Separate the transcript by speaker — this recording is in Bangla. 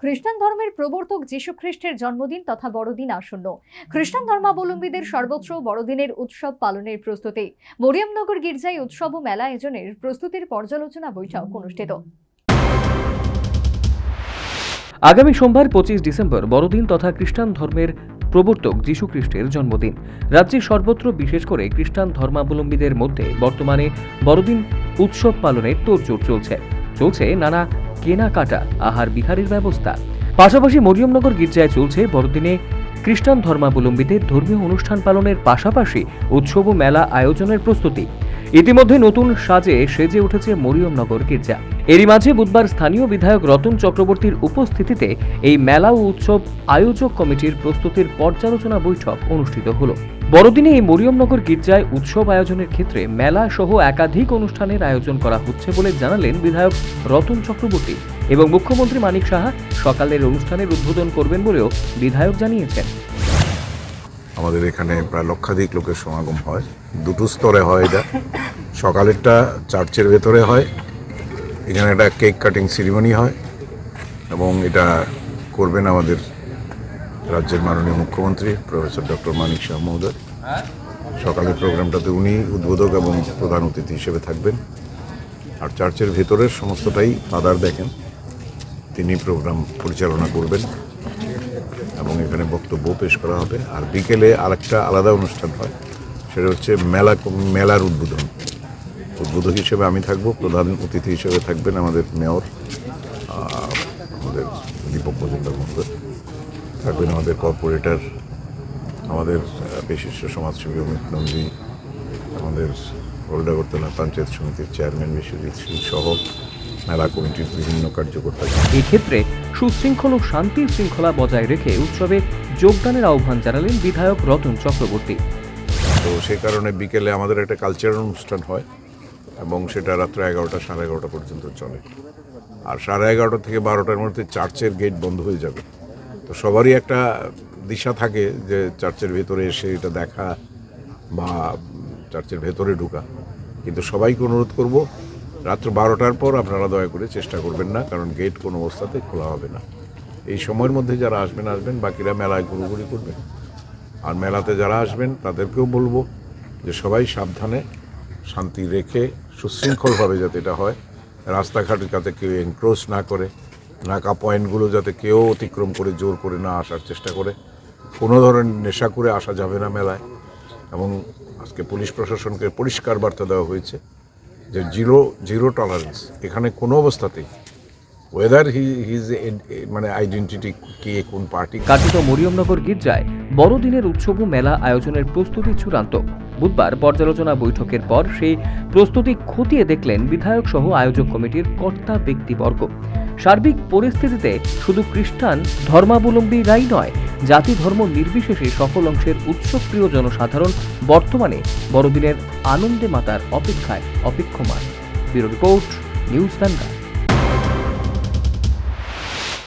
Speaker 1: খ্রিস্টান ধর্মের প্রবর্তক খ্রিস্টের জন্মদিন তথা বড়দিন আসন্ন। খ্রিস্টান ধর্মাবলম্বীদের সর্বত্র বড়দিনের উৎসব পালনের প্রস্তুতি। মরিয়মনগর গির্জায় উৎসব ও মেলা আয়োজনের প্রস্তুতির পর্যালোচনা বৈঠক অনুষ্ঠিত।
Speaker 2: আগামী সোমবার পঁচিশ ডিসেম্বর বড়দিন তথা খ্রিস্টান ধর্মের প্রবর্তক যীশু খ্রিস্টের জন্মদিন। রাজ্যের সর্বত্র বিশেষ করে খ্রিস্টান ধর্মাবলম্বীদের মধ্যে বর্তমানে বড়দিন উৎসব পালনের তোড়জোড় চলছে। চলছে নানা কেনাকাটা, আহার বিহারের ব্যবস্থা। পাশাপাশি মরিয়মনগর গির্জায় চলছে বড়দিনে খ্রিস্টান ধর্মাবলম্বীদের ধর্মীয় অনুষ্ঠান পালনের পাশাপাশি উৎসব ও মেলা আয়োজনের প্রস্তুতি। ইতিমধ্যে নতুন সাজে সেজে উঠেছে মরিয়মনগর গির্জা। এরই মাঝে বুধবার স্থানীয় বিধায়ক রতন চক্রবর্তীর উপস্থিতিতে এই মেলা ও উৎসব আয়োজক কমিটির প্রস্তুতির পর্যালোচনা বৈঠক অনুষ্ঠিত হলো। বড়দিনে এই মরিয়মনগর গির্জায় উৎসব আয়োজনের ক্ষেত্রে মেলা সহ একাধিক অনুষ্ঠানের আয়োজন করা হচ্ছে বলে জানালেন বিধায়ক রতন চক্রবর্তী এবং মুখ্যমন্ত্রী মানিক সাহা সকালের অনুষ্ঠানের উদ্বোধন করবেন বলেও বিধায়ক জানিয়েছেন।
Speaker 3: আমাদের এখানে প্রায় লক্ষাধিক লোকের সমাগম হয়। দুটো স্তরে হয় এটা। সকালেরটা চার্চের ভেতরে হয় এখানে একটা কেক কাটিং সেরিমনি হয় এবং এটা করবেন আমাদের রাজ্যের মাননীয় মুখ্যমন্ত্রী, প্রফেসর ডক্টর মানিক শাহ মহোদয়। সকালের প্রোগ্রামটাতে উনি উদ্বোধক এবং প্রধান অতিথি হিসেবে থাকবেন। আর চার্চের ভেতরের সমস্তটাই ফাদার দেখেন, তিনি প্রোগ্রাম পরিচালনা করবেন এবং এখানে বক্তব্য পেশ করা হবে। আর বিকেলে আরেকটা আলাদা অনুষ্ঠান হয়, সেটা হচ্ছে মেলা মেলার উদ্বোধন। উদ্বোধক হিসেবে আমি থাকব প্রধান অতিথি হিসেবে থাকবেন আমাদের মেয়র আমাদের দীপক মজুমদার মহোদয় থাকবেন আমাদের কর্পোরেটর আমাদের বিশিষ্ট সমাজসেবী অমিত নন্দী আমাদের ওল্ডাগরতলা পঞ্চায়েত সমিতির চেয়ারম্যান বিশ্বজিৎ সিং সহ মেলা কমিটির বিভিন্ন কার্যকর্তা।
Speaker 2: এক্ষেত্রে সুশৃঙ্খল ও শান্তির শৃঙ্খলা বজায় রেখে উৎসবে যোগদানের আহ্বান জানালেন বিধায়ক রতন চক্রবর্তী।
Speaker 3: তো সেই কারণে বিকেলে আমাদের একটা কালচারাল অনুষ্ঠান হয়। এবং সেটা রাত্র এগারোটা, সাড়ে এগারোটা পর্যন্ত চলে। আর সাড়ে এগারোটা থেকে বারোটার মধ্যে চার্চের গেট বন্ধ হয়ে যাবে। তো সবারই একটা দিশা থাকে যে চার্চের ভেতরে এসে এটা দেখা বা চার্চের ভেতরে ঢোকা। কিন্তু সবাইকে অনুরোধ করব, রাত্র বারোটার পর আপনারা দয়া করে চেষ্টা করবেন না, কারণ গেট কোনো অবস্থাতে খোলা হবে না। এই সময়ের মধ্যে যারা আসবেন আসবেন, বাকিরা মেলায় ঘুরোঘুরি করবেন আর মেলাতে যারা আসবেন, তাদেরকেও বলব যে সবাই সাবধানে শান্তি রেখে সুশৃঙ্খলভাবে যাতে এটা হয়, রাস্তাঘাট যাতে কেউ এনক্রোচ না করে, নাকা পয়েন্টগুলো যাতে কেউ অতিক্রম করে, জোর করে না আসার চেষ্টা করে, কোনো ধরনের নেশা করে আসা যাবে না মেলায়। এবং আজকে পুলিশ প্রশাসনকে পরিষ্কার বার্তা দেওয়া হয়েছে যে জিরো জিরো টলারেন্স এখানে কোনো অবস্থাতেই ওয়েদার হি হিজ মানে আইডেন্টিটি কে কোন পার্টি
Speaker 2: কার্যত মরিয়মনগর গির্জায় বড়দিনের উৎসব মেলা আয়োজনের প্রস্তুতি চূড়ান্ত। বুধবার পর্যালোচনা বৈঠকের পর সেই প্রস্তুতি খতিয়ে দেখলেন আয়োজক কমিটির সার্বিক পরিস্থিতিতে শুধু খ্রিস্টান ধর্মাবলম্বীরাই নয়, জাতি ধর্ম নির্বিশেষে সকল অংশের উৎসবপ্রিয় জনসাধারণ বর্তমানে বড়দিনের আনন্দে মাতার অপেক্ষায় অপেক্ষমান। Bureau report, news